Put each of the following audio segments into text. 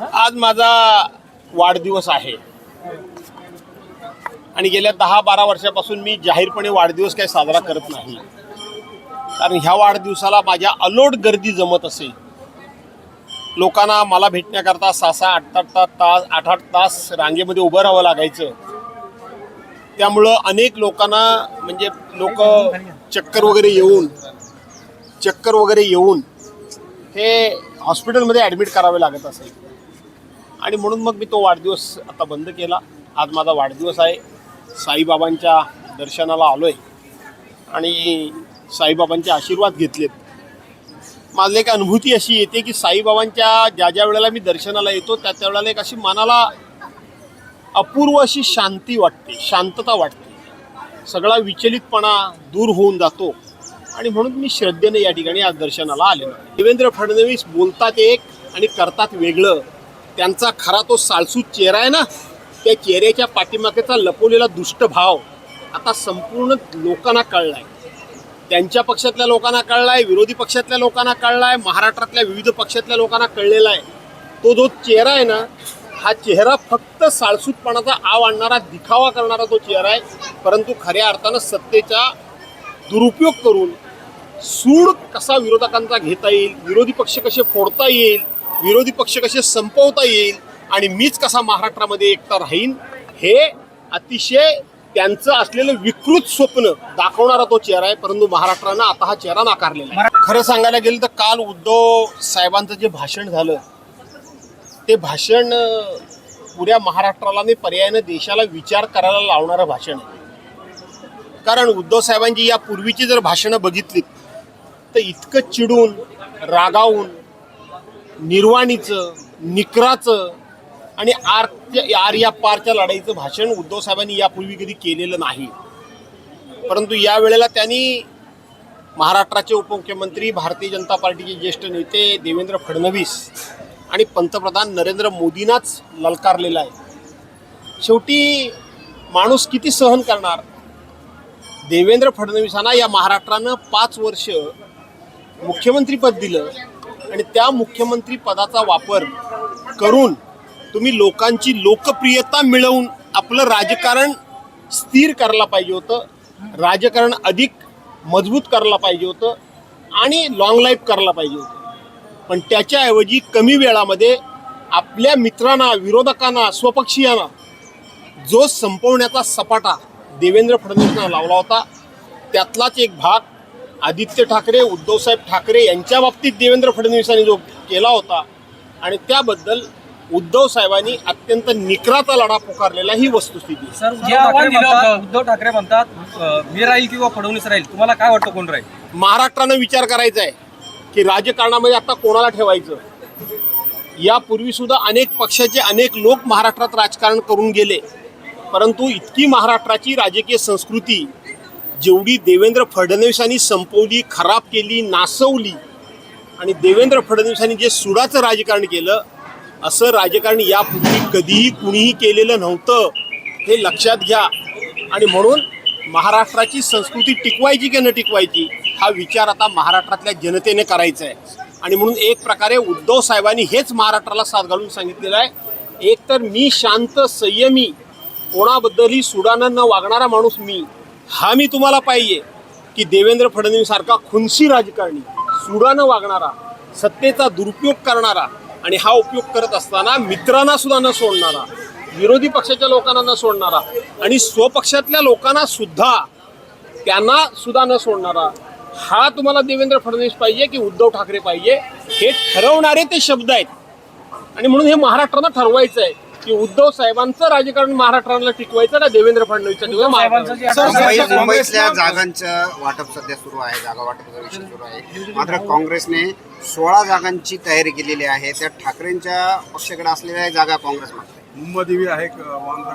आज माझा वाढदिवस आहे. आणि गेल्या दहा बारा वर्षापासून मी जाहीरपणे वाढदिवस काही साजरा करत नाही. कारण ह्या वाढदिवसाला माझ्या अलोट गर्दी जमत असे लोकांना मला भेटण्याकरता सहा सहा आठ आठ तास तास आठ आठ तास रांगेमध्ये उभं राहावं लागायचं. त्यामुळं अनेक लोकांना म्हणजे लोक चक्कर वगैरे येऊन चक्कर वगैरे येऊन हे हॉस्पिटलमध्ये ॲडमिट करावे लागत असेल. आणि म्हणून मग मी तो वाढदिवस आता बंद केला. आज माझा वाढदिवस आहे. साईबाबांच्या दर्शनाला आलो आहे आणि साईबाबांचे आशीर्वाद घेतलेत. माझी एक अनुभूती अशी येते की साईबाबांच्या ज्या ज्या वेळेला मी दर्शनाला येतो त्या त्या वेळेला एक अशी मनाला अपूर्व अशी शांती वाटते शांतता वाटते. सगळा विचलितपणा दूर होऊन जातो. आणि म्हणून मी श्रद्धेने या ठिकाणी आज दर्शनाला आलेलो आहे. देवेंद्र फडणवीस बोलतात एक आणि करतात वेगळं. त्यांचा खरा तो सालसूत चेहरा आहे ना त्या चेहऱ्याच्या पाठीमागेचा लपवलेला दुष्ट भाव आता संपूर्ण लोकांना कळलाय. त्यांच्या पक्षातल्या लोकांना कळलाय विरोधी पक्षातल्या लोकांना कळलाय महाराष्ट्रातल्या विविध पक्षातल्या लोकांना कळलेला आहे. तो जो चेहरा आहे ना हा चेहरा फक्त साळसूतपणाचा आव आणणारा दिखावा करणारा तो चेहरा आहे. परंतु खऱ्या अर्थानं सत्तेचा दुरुपयोग करून सूड कसा विरोधकांचा घेता येईल विरोधी पक्ष कसे फोडता येईल विरोधी पक्ष कसे संपवता येईल आणि मीच कसा महाराष्ट्रामध्ये एकटा राहीन हे अतिशय त्यांचं असलेलं विकृत स्वप्न दाखवणारा तो चेहरा आहे परंतु महाराष्ट्रानं आता हा चेहरा नाकारलेला आहे. खरं सांगायला गेलं तर काल उद्धव साहेबांचं जे भाषण झालं ते भाषण पुऱ्या महाराष्ट्राला आणि पर्यायानं देशाला विचार करायला लावणारं भाषण आहे. कारण उद्धव साहेबांची या पूर्वीची जर भाषणं बघितलीत तर इतकं चिडून रागावून निर्वाणीचं निकराचं आणि आर आर या पारच्या लढाईचं भाषण उद्धव साहेबांनी यापूर्वी कधी केलेलं नाही. परंतु या वेळेला त्यांनी महाराष्ट्राचे उपमुख्यमंत्री भारतीय जनता पार्टीचे ज्येष्ठ नेते देवेंद्र फडणवीस आणि पंतप्रधान नरेंद्र मोदींनाच ललकारलेला आहे. शेवटी माणूस किती सहन करणार? देवेंद्र फडणवीसांना या महाराष्ट्रानं पाच वर्ष मुख्यमंत्रीपद दिलं आणि त्या मुख्यमंत्री पदाचा वापर करून तुम्ही लोकांची लोकप्रियता मिळवून आपलं राजकारण स्थिर करायला पाहिजे होतं. राजकारण अधिक मजबूत करायला पाहिजे होतं आणि लाँग लाईफ करायला पाहिजे होतं. पण त्याच्याऐवजी कमी वेळामध्ये आपल्या मित्रांना विरोधकांना स्वपक्षीयांना जो संपवण्याचा सपाटा देवेंद्र फडणवीसांना लावला होता त्यातलाच एक भाग आदित्य ठाकरे उद्धवसाहेब ठाकरे यांच्या बाबतीत देवेंद्र फडणवीसांनी जो केला होता आणि त्याबद्दल उद्धव साहेबांनी अत्यंत निकराचा लढा पुकारलेला ही वस्तुस्थिती आहे. सर उद्धव ठाकरे म्हणतात होतं. उद्धव ठाकरे म्हणतात अं, मी राहील किंवा फडणवीस राहील तुम्हाला काय वाटतं कोण राहील महाराष्ट्रानं विचार करायचा आहे की राजकारणामध्ये आता कोणाला ठेवायचं यापूर्वी सुद्धा अनेक पक्षाचे अनेक लोक महाराष्ट्रात राजकारण करून गेले परंतु इतकी महाराष्ट्राची राजकीय संस्कृती जेवढी देवेंद्र फडणवीसांनी संपवली खराब केली नासवली आणि देवेंद्र फडणवीसांनी जे सुडाचं राजकारण केलं असं राजकारण यापूर्वी कधीही कुणीही केलेलं नव्हतं हे लक्षात घ्या. आणि म्हणून महाराष्ट्राची संस्कृती टिकवायची की न टिकवायची हा विचार आता महाराष्ट्रातल्या जनतेने करायचा आहे आणि म्हणून एक प्रकारे उद्धव साहेबांनी हेच महाराष्ट्राला साथ घालून सांगितलेलं आहे. एकतर मी शांत संयमी कोणाबद्दलही सुडानं न वागणारा माणूस मी हा मी तुम्हाला पाहिजे की देवेंद्र फडणवीस सारखा खुनशी राजकारणी सुडानं वागणारा सत्तेचा दुरुपयोग करणारा आणि हा उपयोग करत असताना मित्रांना सुद्धा न सोडणारा विरोधी पक्षाच्या लोकांना न सोडणारा आणि स्वपक्षातल्या लोकांना सुद्धा त्यांना सुद्धा न सोडणारा हा तुम्हाला देवेंद्र फडणवीस पाहिजे की उद्धव ठाकरे पाहिजे हे ठरवणारे ते शब्द आहेत. आणि म्हणून हे महाराष्ट्रानं ठरवायचं आहे की उद्धव साहेबांचं राजकारण महाराष्ट्राला टिकवायचं का देवेंद्र सर, मुंबईतल्या जागांचं वाटप सध्या सुरू आहे जागा वाटपाचा विषय सुरू आहे. मात्र काँग्रेसने सोळा जागांची तयारी केलेली आहे त्या ठाकरेंच्या पक्षाकडे असलेल्या जागा काँग्रेस मुंबदेवी आहे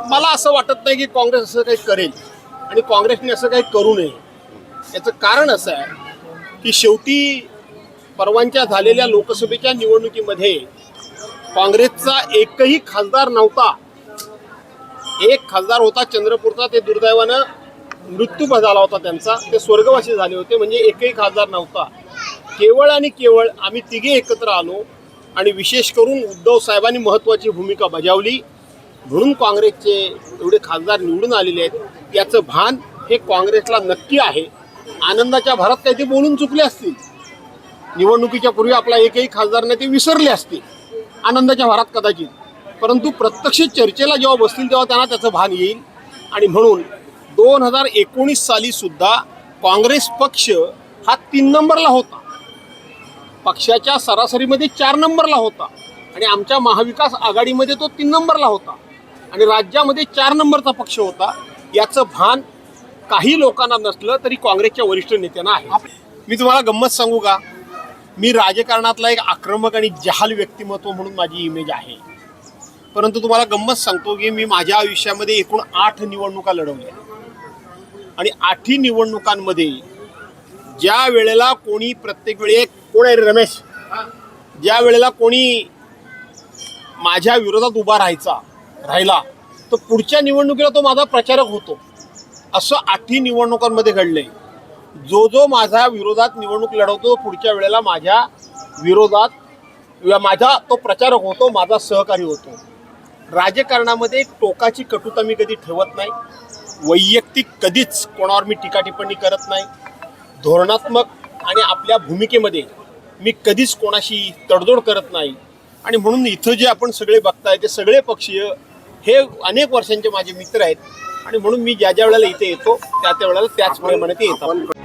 मला असं वाटत नाही की काँग्रेस असं काही करेल आणि काँग्रेसने असं काही करू नये. याचं कारण असं आहे की शेवटी परवांच्या झालेल्या लोकसभेच्या निवडणुकीमध्ये काँग्रेसचा एकही खासदार नव्हता. एक खासदार होता चंद्रपूरचा ते दुर्दैवानं मृत्यू झाला होता त्यांचा. ते स्वर्गवासी झाले होते म्हणजे एकही खासदार नव्हता. केवळ आणि केवळ आम्ही तिघे एकत्र आलो आणि विशेष करून उद्धव साहेबांनी महत्त्वाची भूमिका बजावली. म्हणून काँग्रेसचे एवढे खासदार निवडून आलेले आहेत. याचं भान हे काँग्रेसला नक्की आहे. आनंदाच्या भरात काही ते बोलून चुकले असतील. निवडणुकीच्या पूर्वी आपला एकही खासदारने ते विसरले असतील. आनंदाच्या भरात कदाचित. परंतु प्रत्यक्ष चर्चेला जेव्हा बसतील तेव्हा त्यांना त्याचं भान येईल. आणि म्हणून दोन हजार एकोणीस सालीसुद्धा काँग्रेस पक्ष हा तीन नंबरला होता. पक्षाच्या सरासरीमध्ये चार नंबरला होता. आणि आमच्या महाविकास आघाडीमध्ये तो तीन नंबरला होता. आणि राज्यामध्ये चार नंबरचा पक्ष होता. याचं भान काही लोकांना नसलं तरी काँग्रेसच्या वरिष्ठ नेत्यांना आहे. मी तुम्हाला गंमत सांगू का? मी राजकारणातला एक आक्रमक आणि जहाल व्यक्तिमत्व म्हणून माझी इमेज आहे. परंतु तुम्हाला गंमत सांगतो की मी माझ्या आयुष्यामध्ये एकूण आठ निवडणुका लढवल्या. आणि आठही निवडणुकांमध्ये ज्या वेळेला कोणी प्रत्येक वेळी एक कोण आहे रमेश? ज्या वेळेला कोणी माझ्या विरोधात उभा राहायचा राहिला तर पुढच्या निवडणुकीला तो माझा प्रचारक होतो. असं आठही निवडणुकांमध्ये घडलं आहे जो जो माझ्या विरोधात निवडणूक लढवतो तो पुढच्या वेळेला माझ्या विरोधात माझा तो प्रचारक होतो माझा सहकारी होतो. राजकारणामध्ये टोकाची कटुता मी कधी ठेवत नाही. वैयक्तिक कधीच कोणावर मी टीका टिप्पणी करत नाही. धोरणात्मक आणि आपल्या भूमिकेमध्ये मी कधीच कोणाशी तडजोड करत नाही. आणि म्हणून इथं जे आपण सगळे बघताय ते सगळे पक्षीय हे अनेक वर्षांचे माझे मित्र आहेत. आणि म्हणून मी ज्या ज्या वेळेला इथे येतो त्या त्या वेळेला त्याचप्रमाणे ते येतात.